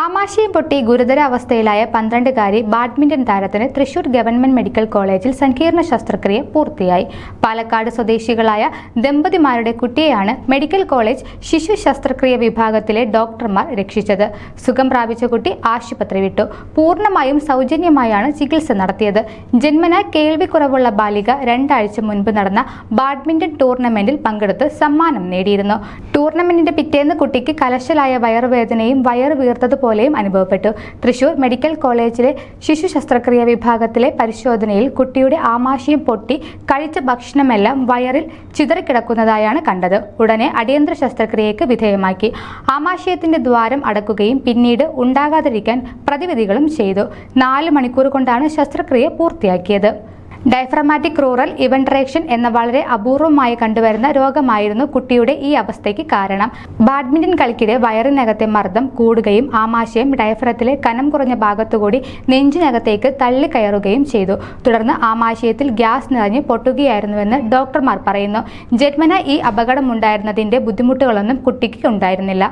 ആമാശയം പൊട്ടി ഗുരുതരാവസ്ഥയിലായ പന്ത്രണ്ടുകാരി ബാഡ്മിന്റൺ താരത്തിന് തൃശൂർ ഗവൺമെന്റ് മെഡിക്കൽ കോളേജിൽ സങ്കീർണ ശസ്ത്രക്രിയ പൂർത്തിയായി. പാലക്കാട് സ്വദേശികളായ ദമ്പതിമാരുടെ കുട്ടിയെയാണ് മെഡിക്കൽ കോളേജ് ശിശു ശസ്ത്രക്രിയ വിഭാഗത്തിലെ ഡോക്ടർമാർ രക്ഷിച്ചത്. സുഖം പ്രാപിച്ച കുട്ടി ആശുപത്രി വിട്ടു. പൂർണമായും സൗജന്യമായാണ് ചികിത്സ നടത്തിയത്. ജന്മന കേൾവിക്കുറവുള്ള ബാലിക രണ്ടാഴ്ച മുൻപ് നടന്ന ബാഡ്മിന്റൺ ടൂർണമെന്റിൽ പങ്കെടുത്ത് സമ്മാനം നേടിയിരുന്നു. ടൂർണമെന്റിന്റെ പിറ്റേന്ന് കുട്ടിക്ക് കലശലായ വയറുവേദനയും വയറ് വീർത്തതുപോലെയും അനുഭവപ്പെട്ടു. തൃശൂർ മെഡിക്കൽ കോളേജിലെ ശിശു ശസ്ത്രക്രിയ വിഭാഗത്തിലെ പരിശോധനയിൽ കുട്ടിയുടെ ആമാശയം പൊട്ടി കഴിച്ച ഭക്ഷണമെല്ലാം വയറിൽ ചിതറിക്കിടക്കുന്നതായാണ് കണ്ടത്. ഉടനെ അടിയന്തര ശസ്ത്രക്രിയയ്ക്ക് വിധേയമാക്കി. ആമാശയത്തിന്റെ ദ്വാരം അടക്കുകയും പിന്നീട് ഉണ്ടാകാതിരിക്കാൻ പ്രതിവിധികളും ചെയ്തു. നാല് മണിക്കൂർ കൊണ്ടാണ് ശസ്ത്രക്രിയ പൂർത്തിയാക്കിയത്. ഡയഫ്രമാറ്റിക് റൂറൽ ഇവൻട്രേക്ഷൻ എന്ന വളരെ അപൂർവമായി കണ്ടുവരുന്ന രോഗമായിരുന്നു കുട്ടിയുടെ ഈ അവസ്ഥയ്ക്ക് കാരണം. ബാഡ്മിന്റൺ കളിക്കിടെ വയറിനകത്തെ മർദ്ദം കൂടുകയും ആമാശയം ഡയഫ്രത്തിലെ കനം കുറഞ്ഞ ഭാഗത്തുകൂടി നെഞ്ചിനകത്തേക്ക് തള്ളിക്കയറുകയും ചെയ്തു. തുടർന്ന് ആമാശയത്തിൽ ഗ്യാസ് നിറഞ്ഞ് പൊട്ടുകയായിരുന്നുവെന്ന് ഡോക്ടർമാർ പറയുന്നു. ജന്മന ഈ അപകടമുണ്ടായിരുന്നതിന്റെ ബുദ്ധിമുട്ടുകളൊന്നും കുട്ടിക്ക് ഉണ്ടായിരുന്നില്ല.